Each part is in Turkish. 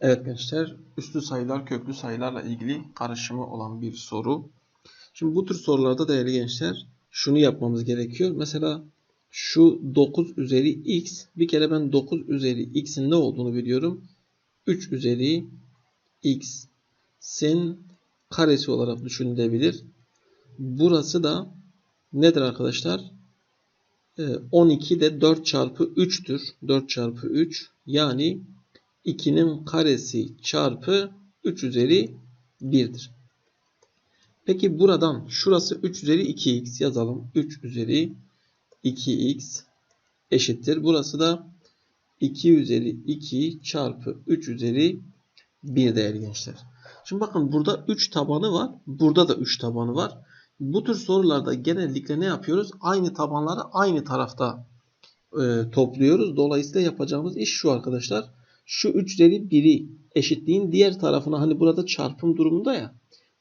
Evet gençler, üslü sayılar köklü sayılarla ilgili karışımı olan bir soru. Şimdi bu tür sorularda değerli gençler şunu yapmamız gerekiyor. Mesela şu 9 üzeri x, bir kere ben 9 üzeri x'in ne olduğunu biliyorum. 3 üzeri x'in karesi olarak düşünülebilir. Burası da nedir arkadaşlar? Ee, 12 de 4 çarpı 3'tür. 4 çarpı 3 yani 2'nin karesi çarpı 3 üzeri 1'dir. Peki buradan şurası 3 üzeri 2x yazalım. 3 üzeri 2x eşittir. Burası da 2 üzeri 2 çarpı 3 üzeri 1 değerli gençler. Şimdi bakın burada 3 tabanı var. Burada da 3 tabanı var. Bu tür sorularda genellikle ne yapıyoruz? Aynı tabanları aynı tarafta e, topluyoruz. Dolayısıyla yapacağımız iş şu arkadaşlar. Şu 3 üzeri 1'i eşitliğin diğer tarafına hani burada çarpım durumunda ya.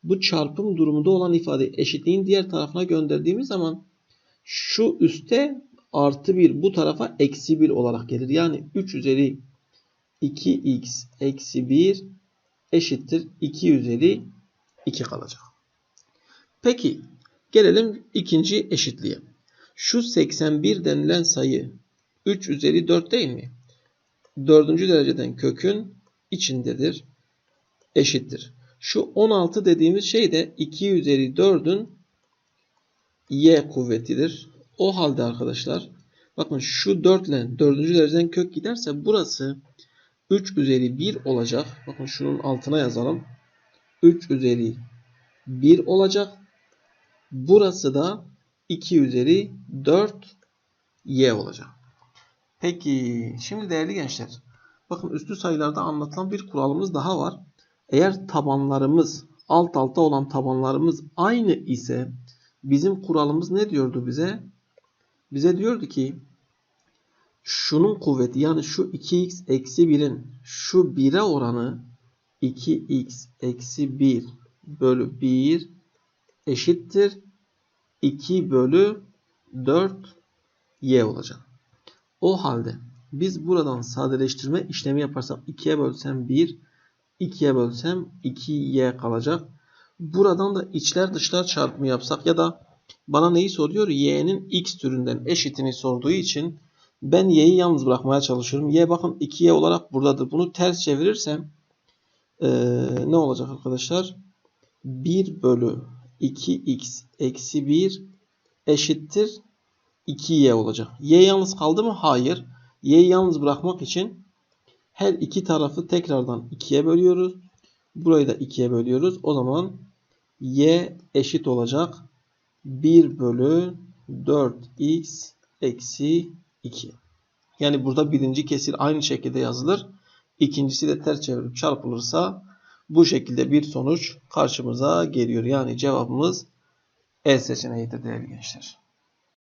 Bu çarpım durumunda olan ifadeyi eşitliğin diğer tarafına gönderdiğimiz zaman şu üste artı 1 bu tarafa eksi 1 olarak gelir. Yani 3 üzeri 2x eksi 1 eşittir 2 üzeri 2 kalacak. Peki gelelim ikinci eşitliğe. Şu 81 denilen sayı 3 üzeri 4 değil mi? Dördüncü dereceden kökün içindedir. Eşittir. Şu 16 dediğimiz şey de 2 üzeri 4'ün y kuvvetidir. O halde arkadaşlar bakın şu 4 ile 4. dereceden kök giderse burası 3 üzeri 1 olacak. Bakın şunun altına yazalım. 3 üzeri 1 olacak. Burası da 2 üzeri 4 y olacak. Peki şimdi değerli gençler bakın üstü sayılarda anlatılan bir kuralımız daha var. Eğer tabanlarımız alt alta olan tabanlarımız aynı ise bizim kuralımız ne diyordu bize? Bize diyordu ki şunun kuvveti yani şu 2x eksi 1'in şu 1'e oranı 2x eksi 1 bölü 1 eşittir 2 bölü 4 y olacak. O halde biz buradan sadeleştirme işlemi yaparsak 2'ye bölsem 1, 2'ye bölsem 2y kalacak. Buradan da içler dışlar çarpımı yapsak ya da bana neyi soruyor? y'nin x türünden eşitini sorduğu için ben y'yi yalnız bırakmaya çalışıyorum. y bakın 2y olarak buradadır. Bunu ters çevirirsem ee, ne olacak arkadaşlar? 1 bölü 2x eksi 1 eşittir 2y olacak. Y yalnız kaldı mı? Hayır. Y'yi yalnız bırakmak için her iki tarafı tekrardan 2'ye bölüyoruz. Burayı da 2'ye bölüyoruz. O zaman y eşit olacak 1 bölü 4x eksi 2. Yani burada birinci kesir aynı şekilde yazılır. İkincisi de ters çevirip çarpılırsa bu şekilde bir sonuç karşımıza geliyor. Yani cevabımız E seçeneğidir değerli gençler.